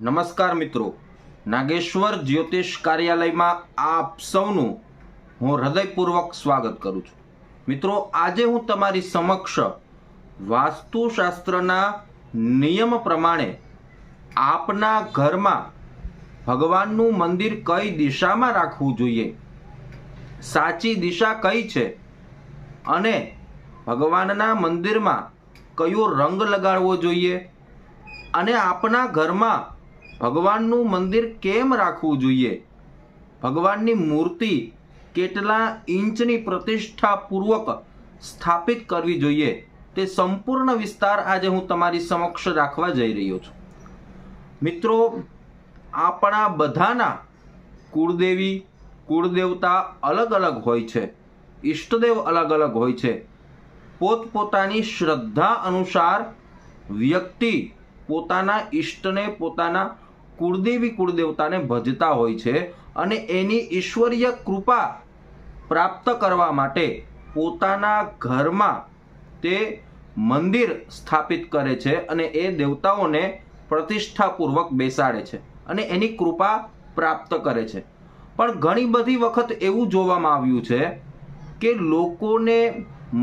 નમસ્કાર મિત્રો. નાગેશ્વર જ્યોતિષ કાર્યાલયમાં આપ સૌનું હું હૃદયપૂર્વક સ્વાગત કરું છું. મિત્રો, આજે હું તમારી સમક્ષ વાસ્તુશાસ્ત્રના નિયમ પ્રમાણે આપના ઘરમાં ભગવાનનું મંદિર કઈ દિશામાં રાખવું જોઈએ? સાચી દિશા કઈ છે? અને ભગવાનના મંદિરમાં કયો રંગ લગાડવો જોઈએ? અને આપના ઘરમાં ભગવાનનું મંદિર કેમ રાખવું જોઈએ? ભગવાનની મૂર્તિ કેટલા ઇંચની પ્રતિષ્ઠાપૂર્વક સ્થાપિત કરવી જોઈએ તે સંપૂર્ણ વિસ્તાર આજે હું તમારી સમક્ષ રાખવા જઈ રહ્યો છું. મિત્રો, આપણા બધાના કુળદેવી, કુળદેવતા અલગ અલગ હોય છે, ઈષ્ટદેવ અલગ અલગ હોય છે. પોતપોતાની શ્રદ્ધા અનુસાર વ્યક્તિ પોતાના ઈષ્ટને પોતાના કુળદેવી કુળદેવતાને ભજતા હોય છે અને એની ઈશ્વરીય કૃપા પ્રાપ્ત કરવા માટે પોતાના ઘરમાં તે મંદિર સ્થાપિત કરે છે અને એ દેવતાઓને પ્રતિષ્ઠાપૂર્વક બેસાડે છે અને એની કૃપા પ્રાપ્ત કરે છે. પણ ઘણી બધી વખત એવું જોવામાં આવ્યું છે કે લોકોને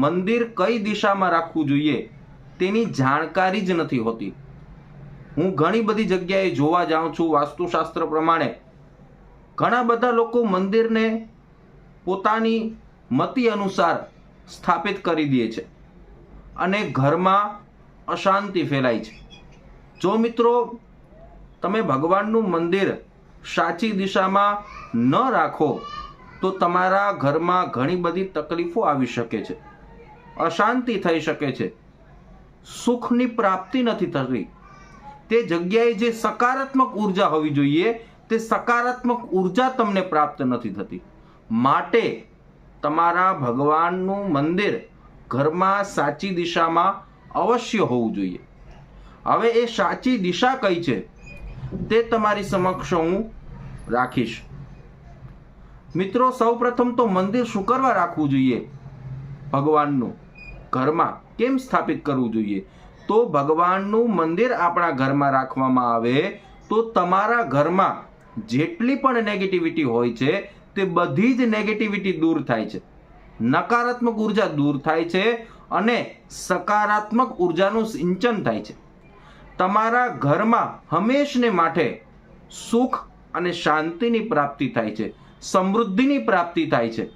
મંદિર કઈ દિશામાં રાખવું જોઈએ તેની જાણકારી જ નથી હોતી. હું ઘણી બધી જગ્યાએ જોવા જાઉં છું વાસ્તુશાસ્ત્ર પ્રમાણે. ઘણા બધા લોકો મંદિરને પોતાની મતિ અનુસાર સ્થાપિત કરી દે છે અને ઘરમાં અશાંતિ ફેલાય છે. જો મિત્રો, તમે ભગવાનનું મંદિર સાચી દિશામાં ન રાખો, તો તમારા ઘરમાં ઘણી બધી તકલીફો આવી શકે છે. અશાંતિ થઈ શકે છે. સુખની પ્રાપ્તિ નથી થતી. તે જગ્યાએ જે સકારાત્મક ઊર્જા હોવી જોઈએ, તે સકારાત્મક ઊર્જા તમને પ્રાપ્ત નથી થતી. માટે તમારા ભગવાનનું મંદિર ઘરમાં સાચી દિશામાં અવશ્ય હોવું જોઈએ. હવે એ સાચી દિશા કઈ છે, તે તમારી સમક્ષ હું રાખીશ. મિત્રો, સૌપ્રથમ તો મંદિર શું કરવા રાખવું જોઈએ. ભગવાનનું ઘરમાં કેમ સ્થાપિત કરવું જોઈએ? તો ભગવાનનું મંદિર આપણા ઘરમાં રાખવામાં આવે, તો તમારા ઘરમાં જેટલી પણ નેગેટિવિટી હોય છે, તે બધી જ નેગેટિવિટી દૂર થાય છે. નકારાત્મક ઊર્જા દૂર થાય છે અને સકારાત્મક ઉર્જાનું સિંચન થાય છે. તમારા ઘરમાં હંમેશને માટે સુખ અને શાંતિની પ્રાપ્તિ થાય છે, સમૃદ્ધિની પ્રાપ્તિ થાય છે.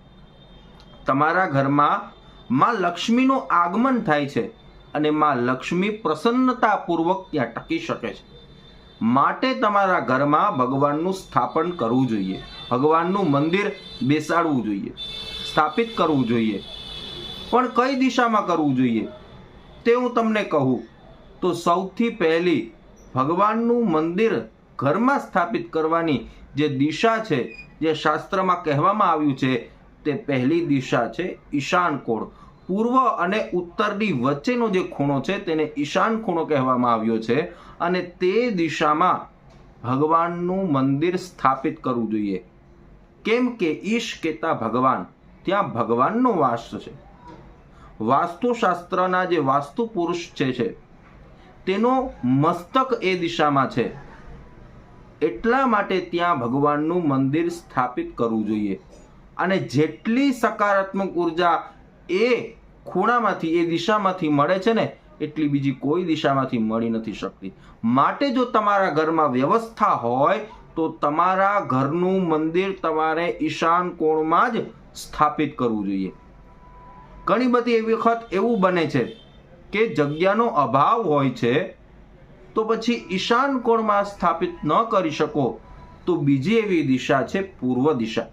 તમારા ઘરમાં માં લક્ષ્મીનું આગમન થાય છે અને માં લક્ષ્મી પ્રસન્નતાપૂર્વક ત્યાં ટકી શકે છે. માટે તમારા ઘરમાં ભગવાનનું સ્થાપન કરવું જોઈએ. ભગવાનનું મંદિર બેસાડવું જોઈએ. સ્થાપિત કરવું જોઈએ. પણ કઈ દિશામાં કરવું જોઈએ? તે હું તમને કહું. તો સૌથી પહેલી, ભગવાનનું મંદિર ઘરમાં સ્થાપિત કરવાની જે દિશા છે, જે શાસ્ત્રમાં કહેવામાં આવ્યું છે, તે પહેલી દિશા છે ઈશાન કોણ? પૂર્વ અને ઉત્તરની વચ્ચેનો જે ખૂણો છે તેને ઈશાન ખૂણો કહેવામાં આવ્યો છે અને તે દિશામાં ભગવાનનું મંદિર સ્થાપિત કરવું જોઈએ. કેમ કે ઈશ કેતા ભગવાન, ત્યાં ભગવાનનો વાસ છે. વાસ્તુશાસ્ત્રના જે વાસ્તુ પુરુષ છે છે, તેનો મસ્તક એ દિશામાં છે. એટલા માટે ત્યાં ભગવાનનું મંદિર સ્થાપિત કરવું જોઈએ. અને જેટલી સકારાત્મક ઊર્જા એ ખૂણામાંથી, એ દિશામાંથી મળે છે ને, એટલી બીજી કોઈ દિશામાંથી મળી નથી શકતી. માટે જો તમારા ઘરમાં વ્યવસ્થા હોય, તો તમારા ઘરનું મંદિર તમારે ઈશાન કોણમાં જ સ્થાપિત કરવું જોઈએ. ઘણી બધી એવી વખત એવું બને છે કે જગ્યાનો અભાવ હોય છે, તો પછી ઈશાન કોણમાં સ્થાપિત ન કરી શકો, તો બીજી એવી દિશા છે પૂર્વ દિશા.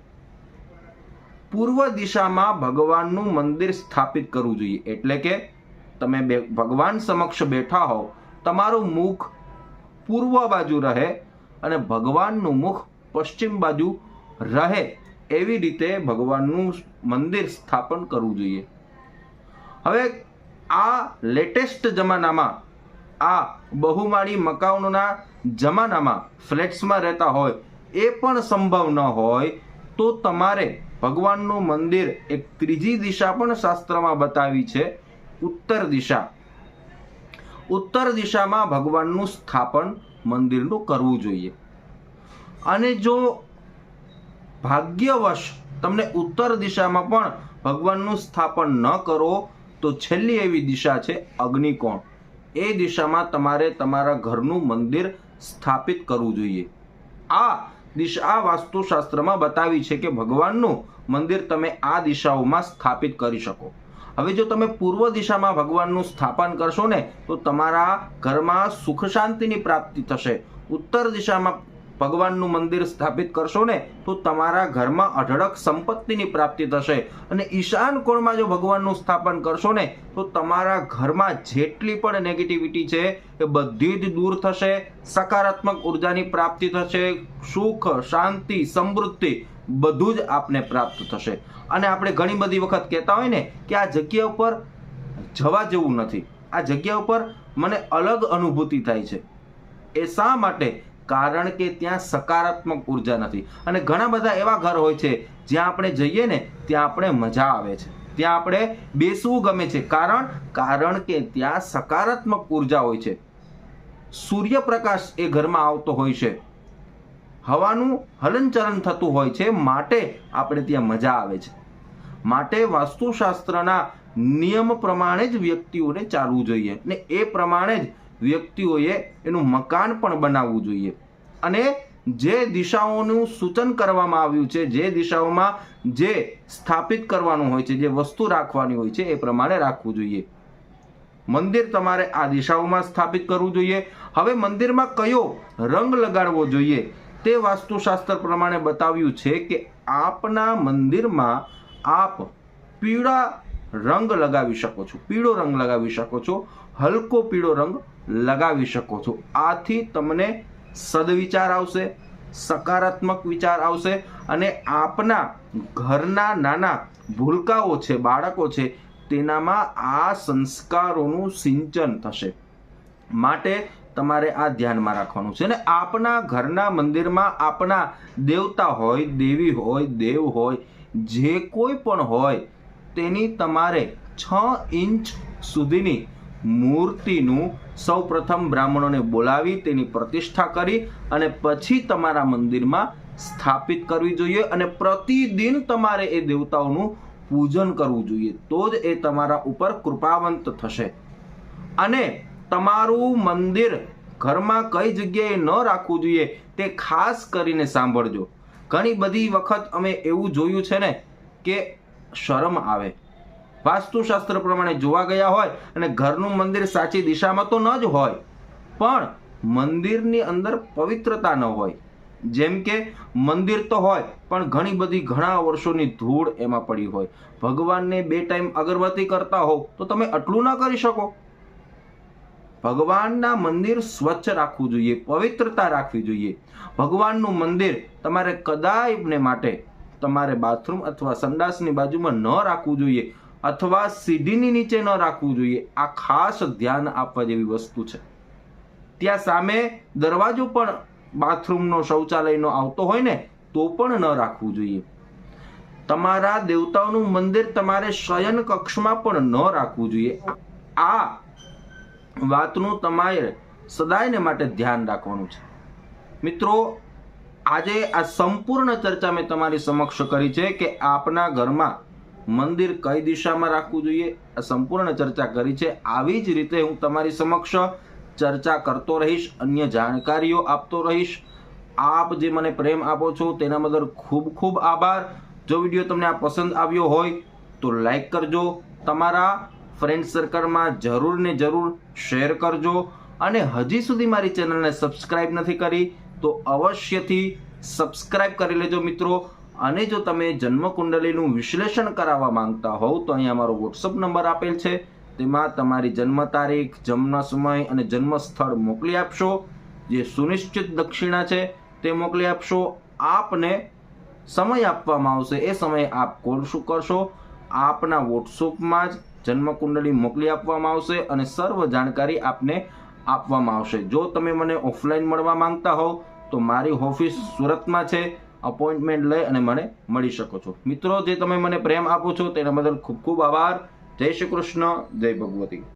પૂર્વ દિશામાં ભગવાનનું મંદિર સ્થાપિત કરવું જોઈએ. એટલે કે તમે બે, ભગવાન સમક્ષ બેઠા હો તમારું મુખ પૂર્વ બાજુ રહે અને ભગવાનનું મુખ પશ્ચિમ બાજુ રહે એવી રીતે ભગવાનનું મંદિર સ્થાપન કરવું જોઈએ. હવે આ લેટેસ્ટ જમાનામાં, આ બહુમાળી મકાનોના જમાનામાં ફ્લેટ્સમાં રહેતા હોય એ પણ સંભવ ન હોય તો તમારે ભગવાનનું મંદિર એક ત્રીજી દિશા પણ શાસ્ત્રમાં બતાવી છે. ઉત્તર દિશા. ઉત્તર દિશામાં ભગવાનનું સ્થાપન મંદિરનું કરવું જોઈએ. અને જો ભાગ્યવશ તમને ઉત્તર દિશામાં પણ ભગવાનનું સ્થાપન ન કરો, તો છેલ્લી એવી દિશા છે અગ્નિકોણ. એ દિશામાં તમારે તમારા ઘરનું મંદિર સ્થાપિત કરવું જોઈએ. આ દિશા વાસ્તુશાસ્ત્રમાં બતાવી છે કે ભગવાનનું મંદિર તમે આ દિશાઓમાં સ્થાપિત કરી શકો. હવે જો તમે પૂર્વ દિશામાં ભગવાનનું સ્થાપન કરશો ને, તો તમારા ઘરમાં સુખ શાંતિની પ્રાપ્તિ થશે. ઉત્તર દિશામાં ભગવાનનું મંદિર સ્થાપિત કરશો ને, તો તમારા ઘરમાં અઢળક સંપત્તિની પ્રાપ્તિ થશે. અને ઈશાન કોણમાં જો ભગવાનનું સ્થાપન કરશો ને, તો તમારા ઘરમાં જેટલી પણ નેગેટિવિટી છે, એ બધી જ દૂર થશે, સકારાત્મક ઉર્જાની પ્રાપ્તિ થશે, સુખ, શાંતિ, સમૃદ્ધિ, બધું જ આપને પ્રાપ્ત થશે. અને આપણે ઘણી બધી વખત કહેતા હોય ને કે આ જગ્યા ઉપર જવા જેવું નથી. આ જગ્યા ઉપર મને અલગ અનુભૂતિ થાય છે. એ શા માટે? કારણ કે ત્યાં સકારાત્મક ઊર્જા નથી. અને ઘણા બધા એવા ઘર હોય છે, જ્યાં આપણે જઈએ ને, ત્યાં આપણે મજા આવે છે. ત્યાં આપણે બેસવું ગમે છે. કારણ કારણ કે ત્યાં સકારાત્મક ઊર્જા હોય છે. સૂર્યપ્રકાશ એ ઘરમાં આવતો હોય છે. હવાનું હલનચલન થતું હોય છે. માટે આપણે ત્યાં મજા આવે છે. માટે વાસ્તુશાસ્ત્રના નિયમ પ્રમાણે જ વ્યક્તિઓને ચાલવું જોઈએ. ને એ પ્રમાણે જ વ્યક્તિઓએ એનું મકાન પણ બનાવવું જોઈએ. અને જે દિશાઓનું સૂચન કરવામાં આવ્યું છે, જે દિશાઓમાં જે સ્થાપિત કરવાનું હોય છે, જે વસ્તુ રાખવાની હોય છે, એ પ્રમાણે રાખવું જોઈએ. મંદિર તમારે આ દિશાઓમાં સ્થાપિત કરવું જોઈએ. હવે મંદિરમાં કયો રંગ લગાડવો જોઈએ? તે વાસ્તુશાસ્ત્ર પ્રમાણે બતાવ્યું છે કે આપના મંદિરમાં આપ પીળા રંગ લગાવી શકો છો. પીળો રંગ લગાવી શકો છો. હલકો પીળો રંગ લગાવી શકો છો. આથી તમને સદવિચાર આવશે, સકારાત્મક વિચાર આવશે અને આપના ઘરના નાના ભૂલકાઓ છે, બાળકો છે, તેનામાં આ સંસ્કારોનું સિંચન થશે. માટે તમારે આ ધ્યાનમાં રાખવાનું છે અને આપના ઘરના મંદિરમાં આપના દેવતા હોય, દેવી હોય, દેવ હોય, જે કોઈ પણ હોય, તેની તમારે છ ઇંચ સુધીની મૂર્તિનું સૌ પ્રથમ બ્રાહ્મણોને બોલાવી તેની પ્રતિષ્ઠા કરી અને પછી તમારા મંદિરમાં સ્થાપિત કરવી જોઈએ અને પ્રતિદિન તમારે એ દેવતાઓનું પૂજન કરવું જોઈએ. તો જ એ તમારા ઉપર કૃપાવંત થશે. અને તમારું મંદિર ઘરમાં કઈ જગ્યાએ ન રાખવું જોઈએ તે ખાસ કરીને સાંભળજો. ઘણી બધી વખત અમે એવું જોયું છે ને કે શરમ આવે. વાસ્તુશાસ્ત્ર પ્રમાણે જોવા ગયા હોય અને ઘરનું મંદિર સાચી દિશામાં તો ન જ હોય, પણ મંદિરની અંદર પવિત્રતા ન હોય. જેમ કે મંદિર તો હોય, પણ ઘણી બધી ઘણા વર્ષોની ધૂળ એમાં પડી હોય. ભગવાનને બે ટાઈમ અગરબત્તી કરતા હોવ તો તમે આટલું ન કરી શકો. ભગવાનના મંદિર સ્વચ્છ રાખવું જોઈએ, પવિત્રતા રાખવી જોઈએ. ભગવાનનું મંદિર તમારે કદાયને માટે તમારે બાથરૂમ અથવા સંડાસની બાજુમાં ન રાખવું જોઈએ. અથવા સીડીની નીચે ન રાખવું જોઈએ. આ ખાસ ધ્યાન આપવા જેવી વસ્તુ છે. ત્યાં સામે દરવાજો પણ બાથરૂમનો શૌચાલયનો આવતો હોય ને, તો પણ ન રાખવું જોઈએ. તમારા દેવતાઓનું મંદિર તમારે શયન કક્ષમાં પણ ન રાખવું જોઈએ. આ વાતનું તમારે સદાયને માટે ધ્યાન રાખવાનું છે. મિત્રો, આજે આ સંપૂર્ણ ચર્ચા મેં તમારી સમક્ષ કરી છે કે આપના ઘરમાં મંદિર કઈ દિશામાં રાખવું જોઈએ? આ સંપૂર્ણ ચર્ચા કરી છે. આવી જ રીતે હું તમારી સમક્ષ ચર્ચા કરતો રહીશ, અન્ય જાણકારીઓ આપતો રહીશ. આપ જે મને પ્રેમ આપો છો તેના બદલ ખૂબ ખૂબ આભાર. જો વીડિયો તમને આ પસંદ આવ્યો હોય તો લાઈક કરજો, તમારા ફ્રેન્ડ સર્કલમાં જરૂર ને જરૂર શેર કરજો. અને હજી સુધી મારી ચેનલને સબસ્ક્રાઇબ નથી કરી તો અવશ્યથી સબસ્ક્રાઇબ કરી લેજો મિત્રો. અને જો તમે જન્મકુંડલીનું વિશ્લેષણ કરાવવા માંગતા હોવ, તો અહીંયા મારો વોટ્સઅપ નંબર આપેલ છે. તેમાં તમારી જન્મ તારીખ, જન્મ સમય અને જન્મ સ્થળ મોકલી આપશો. જે સુનિશ્ચિત દક્ષિણા છે, તે મોકલી આપશો. આપને સમય આપવામાં આવશે. એ સમયે આપ કોલ શું કરશો? આપના વોટ્સઅપમાં જ જન્મકુંડલી મોકલી આપવામાં આવશે અને સર્વ જાણકારી આપને આપવામાં આવશે. જો તમે મને ઓફલાઈન મળવા માંગતા હોવ, તો મારી ઓફિસ સુરતમાં છે. અપોઇન્ટમેન્ટ લઈ અને મને મળી શકો છો. મિત્રો, જે તમે મને પ્રેમ આપો છો તેના બદલ ખૂબ ખૂબ આભાર. જય શ્રી કૃષ્ણ. જય ભગવતી.